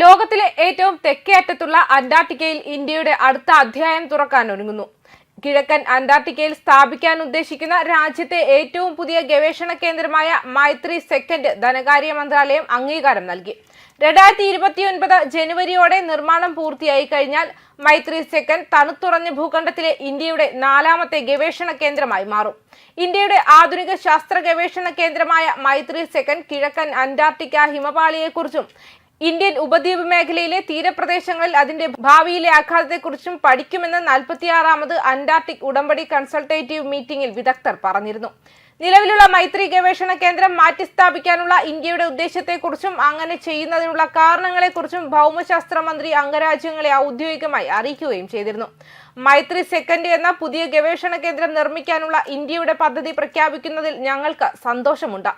ലോകത്തിലെ ഏറ്റവും തെക്കേ അറ്റത്തുള്ള അന്റാർട്ടിക്കയിൽ ഇന്ത്യയുടെ അടുത്ത അധ്യായം തുറക്കാൻ ഒരുങ്ങുന്നു. കിഴക്കൻ അന്റാർട്ടിക്കയിൽ സ്ഥാപിക്കാൻ ഉദ്ദേശിക്കുന്ന രാജ്യത്തെ ഏറ്റവും പുതിയ ഗവേഷണ കേന്ദ്രമായ മൈത്രി സെക്കൻഡ് ധനകാര്യ മന്ത്രാലയം അംഗീകാരം നൽകി. രണ്ടായിരത്തി ഇരുപത്തിയൊൻപത് ജനുവരിയോടെ നിർമ്മാണം പൂർത്തിയായി കഴിഞ്ഞാൽ മൈത്രി സെക്കൻഡ് തണുത്തുറഞ്ഞ ഭൂഖണ്ഡത്തിലെ ഇന്ത്യയുടെ നാലാമത്തെ ഗവേഷണ കേന്ദ്രമായി മാറും. ഇന്ത്യയുടെ ആധുനിക ശാസ്ത്ര ഗവേഷണ കേന്ദ്രമായ മൈത്രി സെക്കൻഡ് കിഴക്കൻ അന്റാർട്ടിക്ക ഹിമപാളിയെക്കുറിച്ചും ഇന്ത്യൻ ഉപദ്വീപ് മേഖലയിലെ തീരപ്രദേശങ്ങളിൽ അതിന്റെ ഭാവിയിലെ ആഘാതത്തെക്കുറിച്ചും പഠിക്കുമെന്ന് നാൽപ്പത്തിയാറാമത് അന്റാർട്ടിക് ഉടമ്പടി കൺസൾട്ടേറ്റീവ് മീറ്റിംഗിൽ വിദഗ്ധർ പറഞ്ഞിരുന്നു. നിലവിലുള്ള മൈത്രി ഗവേഷണ കേന്ദ്രം മാറ്റിസ്ഥാപിക്കാനുള്ള ഇന്ത്യയുടെ ഉദ്ദേശത്തെക്കുറിച്ചും അങ്ങനെ ചെയ്യുന്നതിനുള്ള കാരണങ്ങളെക്കുറിച്ചും ഭൗമശാസ്ത്ര മന്ത്രി അംഗരാജ്യങ്ങളെ ഔദ്യോഗികമായി അറിയിക്കുകയും ചെയ്തിരുന്നു. മൈത്രി സെക്കൻഡ് എന്ന പുതിയ ഗവേഷണ കേന്ദ്രം നിർമ്മിക്കാനുള്ള ഇന്ത്യയുടെ പദ്ധതി പ്രഖ്യാപിക്കുന്നതിൽ ഞങ്ങൾക്ക് സന്തോഷമുണ്ട്.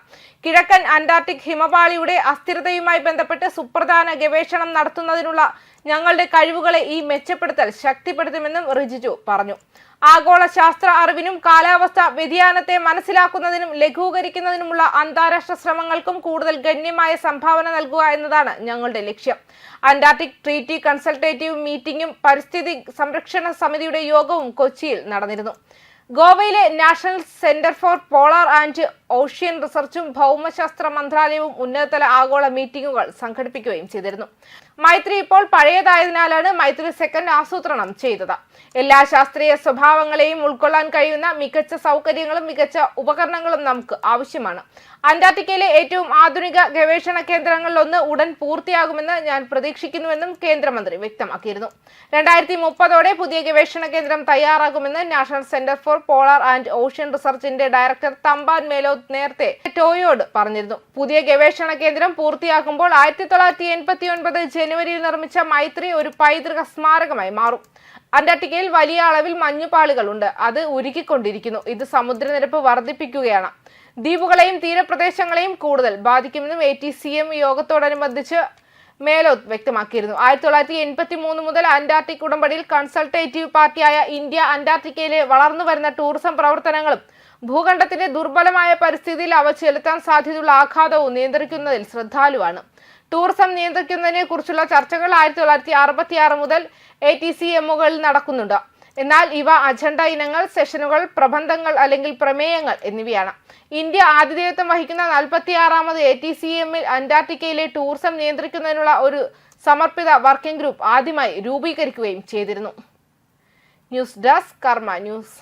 കിഴക്കൻ അന്റാർട്ടിക് ഹിമപാളിയുടെ അസ്ഥിരതയുമായി ബന്ധപ്പെട്ട് സുപ്രധാന ഗവേഷണം നടത്തുന്നതിനുള്ള ഞങ്ങളുടെ കഴിവുകളെ ഈ മെച്ചപ്പെടുത്തൽ ശക്തിപ്പെടുത്തുമെന്നും റിജിജു പറഞ്ഞു. ആഗോള ശാസ്ത്ര അറിവിനും കാലാവസ്ഥ വ്യതിയാനത്തെ മനസ്സിലാക്കുന്നതിനും ലഘൂകരിക്കുന്നതിനുമുള്ള അന്താരാഷ്ട്ര ശ്രമങ്ങൾക്കും കൂടുതൽ ഗണ്യമായ സംഭാവന നൽകുക എന്നതാണ് ഞങ്ങളുടെ ലക്ഷ്യം. അന്റാർട്ടിക് ട്രീറ്റി കൺസൾട്ടേറ്റീവ് മീറ്റിംഗും പരിസ്ഥിതി സംരക്ഷണ സമിതിയുടെ യോഗവും കൊച്ചിയിൽ നടന്നിരുന്നു. ഗോവയിലെ national centre for polar and ocean റിസർച്ചും ഭൗമശാസ്ത്ര മന്ത്രാലയവും ഉന്നതതല ആഗോള മീറ്റിംഗുകൾ സംഘടിപ്പിക്കുകയും ചെയ്തിരുന്നു. മൈത്രി ഇപ്പോൾ പഴയതായതിനാലാണ് മൈത്രി സെക്കൻഡ് ആസൂത്രണം ചെയ്തത്. എല്ലാ ശാസ്ത്രീയ സ്വഭാവങ്ങളെയും ഉൾക്കൊള്ളാൻ കഴിയുന്ന മികച്ച സൗകര്യങ്ങളും മികച്ച ഉപകരണങ്ങളും നമുക്ക് ആവശ്യമാണ്. അന്റാർട്ടിക്കയിലെ ഏറ്റവും ആധുനിക ഗവേഷണ കേന്ദ്രങ്ങളിലൊന്ന് ഉടൻ പൂർത്തിയാകുമെന്ന് ഞാൻ പ്രതീക്ഷിക്കുന്നുവെന്നും കേന്ദ്രമന്ത്രി വ്യക്തമാക്കിയിരുന്നു. രണ്ടായിരത്തി മുപ്പതോടെ പുതിയ ഗവേഷണ കേന്ദ്രം തയ്യാറാകുമെന്ന് national centre for polar and ocean റിസർച്ചിന്റെ director Thamban മേലോ നേരത്തെ ടോയോട് പറഞ്ഞിരുന്നു. പുതിയ ഗവേഷണ കേന്ദ്രം പൂർത്തിയാക്കുമ്പോൾ ആയിരത്തി തൊള്ളായിരത്തി എൺപത്തി ഒൻപത് ജനുവരിയിൽ നിർമ്മിച്ച മൈത്രി ഒരു പൈതൃക സ്മാരകമായി മാറും. അന്റാർട്ടിക്കയിൽ വലിയ അളവിൽ മഞ്ഞുപാളികളുണ്ട്. അത് ഉരുകിക്കൊണ്ടിരിക്കുന്നു ഇത് സമുദ്രനിരപ്പ് വർദ്ധിപ്പിക്കുകയാണ്. ദ്വീപുകളെയും തീരപ്രദേശങ്ങളെയും കൂടുതൽ ബാധിക്കുമെന്നും എ ടി സി എം യോഗത്തോടനുബന്ധിച്ച് മേലോത്ത് വ്യക്തമാക്കിയിരുന്നു. ആയിരത്തി തൊള്ളായിരത്തി എൺപത്തി മൂന്ന് മുതൽ അന്റാർട്ടിക് ഉടമ്പടിയിൽ കൺസൾട്ടേറ്റീവ് പാർട്ടിയായ ഇന്ത്യ അന്റാർട്ടിക്കയിലെ വളർന്നു വരുന്ന ടൂറിസം പ്രവർത്തനങ്ങളും ഭൂഖണ്ഡത്തിന്റെ ദുർബലമായ പരിസ്ഥിതിയിൽ അവ ചെലുത്താൻ സാധ്യതയുള്ള ആഘാതവും നിയന്ത്രിക്കുന്നതിൽ ശ്രദ്ധാലുവാണ്. ടൂറിസം നിയന്ത്രിക്കുന്നതിനെ കുറിച്ചുള്ള ചർച്ചകൾ ആയിരത്തി തൊള്ളായിരത്തി അറുപത്തി ആറ് മുതൽ എ ടി സി എമ്മുകളിൽ നടക്കുന്നുണ്ട്. എന്നാൽ ഇവ അജണ്ട ഇനങ്ങൾ സെഷനുകൾ പ്രബന്ധങ്ങൾ അല്ലെങ്കിൽ പ്രമേയങ്ങൾ എന്നിവയാണ്. ഇന്ത്യ ആതിഥേയത്വം വഹിക്കുന്ന നാൽപ്പത്തിയാറാമത് എ ടി സി എമ്മിൽ അന്റാർട്ടിക്കയിലെ ടൂറിസം നിയന്ത്രിക്കുന്നതിനുള്ള ഒരു സമർപ്പിത വർക്കിംഗ് ഗ്രൂപ്പ് ആദ്യമായി രൂപീകരിക്കുകയും ചെയ്തിരുന്നു. News desk Karma news.